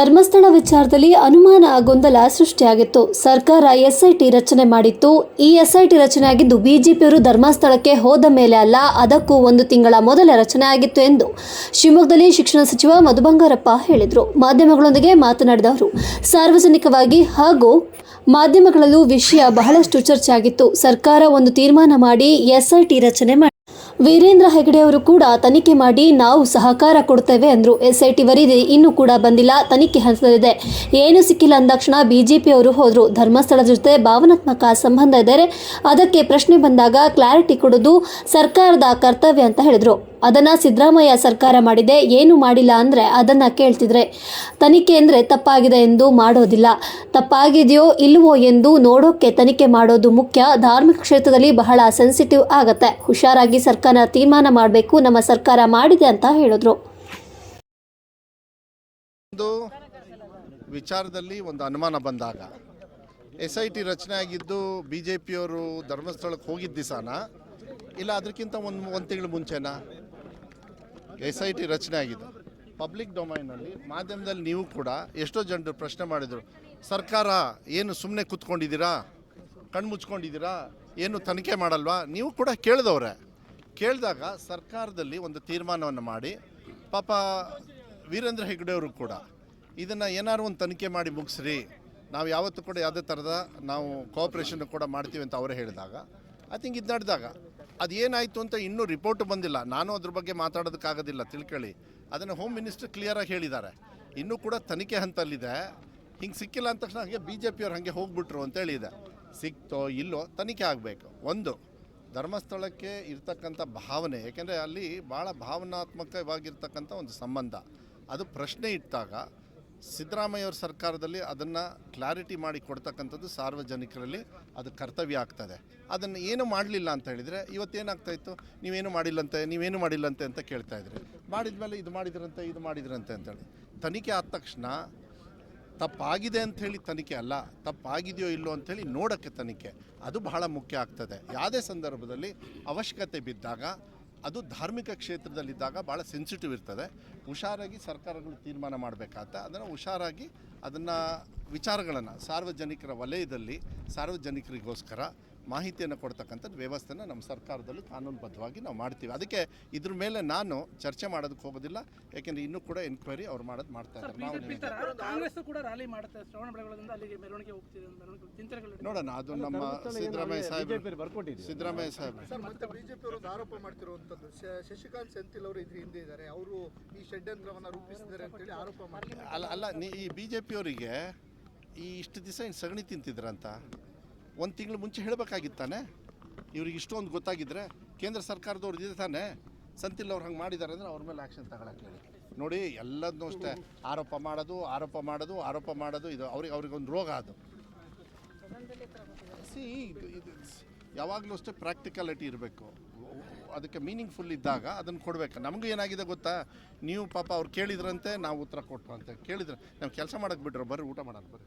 ಧರ್ಮಸ್ಥಳ ವಿಚಾರದಲ್ಲಿ ಅನುಮಾನ ಗೊಂದಲ ಸೃಷ್ಟಿಯಾಗಿತ್ತು. ಸರ್ಕಾರ ಎಸ್ಐಟಿ ರಚನೆ ಮಾಡಿತ್ತು. ಈ ಎಸ್ಐಟಿ ರಚನೆ ಆಗಿದ್ದು ಬಿಜೆಪಿಯವರು ಧರ್ಮಸ್ಥಳಕ್ಕೆ ಹೋದ ಮೇಲೆ ಅಲ್ಲ, ಅದಕ್ಕೂ ಒಂದು ತಿಂಗಳ ಮೊದಲ ರಚನೆ ಆಗಿತ್ತು ಎಂದು ಶಿವಮೊಗ್ಗದಲ್ಲಿ ಶಿಕ್ಷಣ ಸಚಿವ ಮಧು ಬಂಗಾರಪ್ಪ ಹೇಳಿದರು. ಮಾಧ್ಯಮಗಳೊಂದಿಗೆ ಮಾತನಾಡಿದ ಅವರು, ಸಾರ್ವಜನಿಕವಾಗಿ ಹಾಗೂ ಮಾಧ್ಯಮಗಳಲ್ಲೂ ವಿಷಯ ಬಹಳಷ್ಟು ಚರ್ಚೆ ಆಗಿತ್ತು. ಸರ್ಕಾರ ಒಂದು ತೀರ್ಮಾನ ಮಾಡಿ ಎಸ್ಐಟಿ ರಚನೆ ಮಾಡಿ ವೀರೇಂದ್ರ ಹೆಗಡೆ ಅವರು ಕೂಡ ತನಿಖೆ ಮಾಡಿ ನಾವು ಸಹಕಾರ ಕೊಡ್ತೇವೆ ಅಂದ್ರು. ಎಸ್ಐಟಿ ವರದಿ ಇನ್ನೂ ಕೂಡ ಬಂದಿಲ್ಲ. ತನಿಖೆ ಹಂತದಲ್ಲಿದೆ ಏನು ಸಿಕ್ಕಿಲ್ಲ ಅಂದಾಕ್ಷಣ ಬಿಜೆಪಿ ಅವರು ಹೋದರು. ಧರ್ಮಸ್ಥಳದ ಜೊತೆ ಭಾವನಾತ್ಮಕ ಸಂಬಂಧ ಇದ್ದರೆ ಅದಕ್ಕೆ ಪ್ರಶ್ನೆ ಬಂದಾಗ ಕ್ಲಾರಿಟಿ ಕೊಡೋದು ಸರ್ಕಾರದ ಕರ್ತವ್ಯ ಅಂತ ಹೇಳಿದರು. ಅದನ್ನ ಸಿದ್ದರಾಮಯ್ಯ ಸರ್ಕಾರ ಮಾಡಿದೆ. ಏನು ಮಾಡಿಲ್ಲ ಅಂದ್ರೆ ಅದನ್ನ ಕೇಳ್ತಿದ್ರೆ ತನಿಖೆ ಅಂದ್ರೆ ತಪ್ಪಾಗಿದೆ ಎಂದು ಮಾಡೋದಿಲ್ಲ. ತಪ್ಪಾಗಿದೆಯೋ ಇಲ್ಲವೋ ಎಂದು ನೋಡೋಕೆ ತನಿಖೆ ಮಾಡೋದು ಮುಖ್ಯ. ಧಾರ್ಮಿಕ ಕ್ಷೇತ್ರದಲ್ಲಿ ಬಹಳ ಸೆನ್ಸಿಟಿವ್ ಆಗುತ್ತೆ. ಹುಷಾರಾಗಿ ಸರ್ಕಾರ ತೀರ್ಮಾನ ಮಾಡಬೇಕು, ನಮ್ಮ ಸರ್ಕಾರ ಮಾಡಿದೆ ಅಂತ ಹೇಳಿದ್ರು. ವಿಚಾರದಲ್ಲಿ ಒಂದು ಅನುಮಾನ ಬಂದಾಗ ಎಸ್ ಐ ಟಿ ರಚನೆ ಆಗಿದ್ದು ಬಿ ಜೆ ಪಿಯವರು ಧರ್ಮಸ್ಥಳಕ್ಕೆ ಹೋಗಿದ್ದ ದಿವಸನ ಇಲ್ಲ, ಅದಕ್ಕಿಂತ ಒಂದು ಒಂದು ತಿಂಗಳು ಮುಂಚೆನಾ? ಎಸ್ ಐ ಟಿ ರಚನೆ ಆಗಿದ್ದು, ಪಬ್ಲಿಕ್ ಡೊಮೈನಲ್ಲಿ, ಮಾಧ್ಯಮದಲ್ಲಿ ನೀವು ಕೂಡ ಎಷ್ಟೋ ಜನರು ಪ್ರಶ್ನೆ ಮಾಡಿದರು, ಸರ್ಕಾರ ಏನು ಸುಮ್ಮನೆ ಕೂತ್ಕೊಂಡಿದ್ದೀರಾ? ಕಣ್ಣು ಮುಚ್ಕೊಂಡಿದ್ದೀರಾ? ಏನು ತನಿಖೆ ಮಾಡಲ್ವಾ? ನೀವು ಕೂಡ ಕೇಳಿದವ್ರೆ. ಕೇಳಿದಾಗ ಸರ್ಕಾರದಲ್ಲಿ ಒಂದು ತೀರ್ಮಾನವನ್ನು ಮಾಡಿ, ಪಾಪ ವೀರೇಂದ್ರ ಹೆಗ್ಡೆ ಅವರು ಕೂಡ ಇದನ್ನು ಏನಾದ್ರು ಒಂದು ತನಿಖೆ ಮಾಡಿ ಮುಗಿಸ್ರಿ, ನಾವು ಯಾವತ್ತೂ ಕೂಡ ಯಾವುದೇ ಥರದ ನಾವು ಕೋಆಪ್ರೇಷನ್ ಕೂಡ ಮಾಡ್ತೀವಿ ಅಂತ ಅವರೇ ಹೇಳಿದಾಗ ಐ ಥಿಂಕ್ ಇದು ನಡೆದಾಗ. ಅದು ಏನಾಯಿತು ಅಂತ ಇನ್ನೂ ರಿಪೋರ್ಟ್ ಬಂದಿಲ್ಲ. ನಾನು ಅದ್ರ ಬಗ್ಗೆ ಮಾತಾಡೋದಕ್ಕಾಗೋದಿಲ್ಲ, ತಿಳ್ಕೊಳ್ಳಿ. ಅದನ್ನು ಹೋಮ್ ಮಿನಿಸ್ಟರ್ ಕ್ಲಿಯರಾಗಿ ಹೇಳಿದ್ದಾರೆ. ಇನ್ನೂ ಕೂಡ ತನಿಖೆ ಹಂತಲ್ಲಿದೆ. ಹಿಂಗೆ ಸಿಕ್ಕಿಲ್ಲ ಅಂದ ತಕ್ಷಣ ಹಾಗೆ ಬಿ ಜೆ ಪಿಯವ್ರು ಹಾಗೆ ಹೋಗ್ಬಿಟ್ರು ಅಂತೇಳಿ ಇದೆ ಸಿಕ್ತೋ ಇಲ್ಲೋ ತನಿಖೆ ಆಗಬೇಕು. ಒಂದು ಧರ್ಮಸ್ಥಳಕ್ಕೆ ಇರ್ತಕ್ಕಂಥ ಭಾವನೆ ಏಕೆಂದರೆ ಅಲ್ಲಿ ಭಾಳ ಭಾವನಾತ್ಮಕವಾಗಿರ್ತಕ್ಕಂಥ ಒಂದು ಸಂಬಂಧ. ಅದು ಪ್ರಶ್ನೆ ಇಟ್ಟಾಗ ಸಿದ್ದರಾಮಯ್ಯವ್ರ ಸರ್ಕಾರದಲ್ಲಿ ಅದನ್ನು ಕ್ಲಾರಿಟಿ ಮಾಡಿ ಕೊಡ್ತಕ್ಕಂಥದ್ದು ಸಾರ್ವಜನಿಕರಲ್ಲಿ ಅದು ಕರ್ತವ್ಯ ಆಗ್ತದೆ. ಅದನ್ನು ಏನು ಮಾಡಲಿಲ್ಲ ಅಂತ ಹೇಳಿದರೆ ಇವತ್ತೇನಾಗ್ತಾಯಿತ್ತು ನೀವೇನು ಮಾಡಿಲ್ಲಂತೆ? ನೀವೇನು ಮಾಡಿಲ್ಲಂತೆ? ಅಂತ ಕೇಳ್ತಾಯಿದ್ರಿ ಮಾಡಿದ್ಮೇಲೆ ಇದು ಮಾಡಿದ್ರಂತೆ ಇದು ಮಾಡಿದ್ರಂತೆ ಅಂತೇಳಿ ತನಿಖೆ ಆದ ತಕ್ಷಣ ತಪ್ಪಾಗಿದೆ ಅಂಥೇಳಿ ತನಿಖೆ ಅಲ್ಲ, ತಪ್ಪಾಗಿದೆಯೋ ಇಲ್ಲೋ ಅಂಥೇಳಿ ನೋಡೋಕ್ಕೆ ತನಿಖೆ. ಅದು ಬಹಳ ಮುಖ್ಯ ಆಗ್ತದೆ. ಯಾವುದೇ ಸಂದರ್ಭದಲ್ಲಿ ಅವಶ್ಯಕತೆ ಬಿದ್ದಾಗ, ಅದು ಧಾರ್ಮಿಕ ಕ್ಷೇತ್ರದಲ್ಲಿದ್ದಾಗ ಭಾಳ ಸೆನ್ಸಿಟಿವ್ ಇರ್ತದೆ. ಹುಷಾರಾಗಿ ಸರ್ಕಾರಗಳು ತೀರ್ಮಾನ ಮಾಡಬೇಕಾಗತ್ತೆ ಅದನ್ನು ಹುಷಾರಾಗಿ ಅದನ್ನು ವಿಚಾರಗಳನ್ನು ಸಾರ್ವಜನಿಕರ ವಲಯದಲ್ಲಿ ಸಾರ್ವಜನಿಕರಿಗೋಸ್ಕರ ಮಾಹಿತಿಯನ್ನು ಕೊಡ್ತಕ್ಕಂಥದ್ದು ವ್ಯವಸ್ಥೆನ ನಮ್ಮ ಸರ್ಕಾರದಲ್ಲಿ ಕಾನೂನುಬದ್ಧವಾಗಿ ನಾವು ಮಾಡ್ತೀವಿ. ಅದಕ್ಕೆ ಇದ್ರ ಮೇಲೆ ನಾನು ಚರ್ಚೆ ಮಾಡೋದಕ್ಕೆ ಹೋಗೋದಿಲ್ಲ. ಯಾಕೆಂದರೆ ಇನ್ನೂ ಕೂಡ ಎನ್ಕ್ವೈರಿ ಅವ್ರು ಮಾಡೋದು ಮಾಡ್ತಾ ಇದ್ದಾರೆ. ನಾವು ಬಿಜೆಪಿ ಕಾಂಗ್ರೆಸ್ ಕೂಡ ರ್ಯಾಲಿ ಮಾಡುತ್ತೆ. ಶ್ರವಣ ಬೆಳಗೊಳದಿಂದ ಅಲ್ಲಿಗೆ ಮೆರವಣಿಗೆ ಹೋಗ್ತಿದೆ ಅಂತ ನನಗೆ ಚಿಂತನೆಗಳು ನೋಡೋಣ ಅದು ನಮ್ಮ ಸಿದ್ದರಾಮಯ್ಯ ಸಾಹೇಬ್ ಸಿದ್ದರಾಮಯ್ಯ ಸಾಹೇಬ್ ಸರ್ ಮತ್ತೆ ಬಿಜೆಪಿ ಅವರು ಆರೋಪ ಮಾಡ್ತಿರುವಂಥದ್ದು ಶ- ಶಶಿಕಾಂತ್ ಸೆಂಥಿಲ್ ಅವರು ಇದ್ರ ಹಿಂದೆ ಇದ್ದಾರೆ. ಅವರು ಈ ಷಡ್ಯಂತ್ರವನ್ನು ರೂಪಿಸಿದ್ದಾರೆ ಅಂತೇಳಿ ಆರೋಪ ಮಾಡ್ತಾರೆ ಅಲ್ಲ ಅಲ್ಲ ನೀ ಈ ಬಿ ಜೆ ಪಿಯವರಿಗೆ ಈ ಇಷ್ಟು ದಿವಸ ಏನು ಸಗಣಿ ತಿಂತಿದ್ರಂತ? ಒಂದು ತಿಂಗಳು ಮುಂಚೆ ಹೇಳಬೇಕಾಗಿತ್ತಾನೆ? ಇವ್ರಿಗೆ ಇಷ್ಟೊಂದು ಗೊತ್ತಾಗಿದ್ರೆ ಕೇಂದ್ರ ಸರ್ಕಾರದವ್ರು ಇದೆ ತಾನೆ. ಸಂತಿಲ್ ಅವ್ರು ಹಂಗೆ ಮಾಡಿದ್ದಾರೆ ಅಂದರೆ ಅವ್ರ ಮೇಲೆ ಆ್ಯಕ್ಷನ್ ತಗೊಳಕ್ಕೆ ಹೇಳಿ. ನೋಡಿ ಎಲ್ಲದನ್ನೂ ಅಷ್ಟೇ. ಆರೋಪ ಮಾಡೋದು ಆರೋಪ ಮಾಡೋದು ಆರೋಪ ಮಾಡೋದು, ಇದು ಅವ್ರಿಗೆ ಅವ್ರಿಗೊಂದು ರೋಗ ಅದು. ಸಿ ಯಾವಾಗಲೂ ಅಷ್ಟೇ ಪ್ರಾಕ್ಟಿಕಾಲಿಟಿ ಇರಬೇಕು. ಅದಕ್ಕೆ ಮೀನಿಂಗ್ಫುಲ್ ಇದ್ದಾಗ ಅದನ್ನು ಕೊಡಬೇಕು. ನಮಗೂ ಏನಾಗಿದೆ ಗೊತ್ತಾ? ನೀವು ಪಾಪ ಅವ್ರು ಕೇಳಿದ್ರಂತೆ, ನಾವು ಉತ್ತರ ಕೊಟ್ಟು ಅಂತ ಕೇಳಿದ್ರೆ, ನಾವು ಕೆಲಸ ಮಾಡೋಕ್ಕೆ ಬಿಟ್ರೆ, ಬರ್ರಿ, ಊಟ ಮಾಡೋಣ, ಬರ್ರಿ.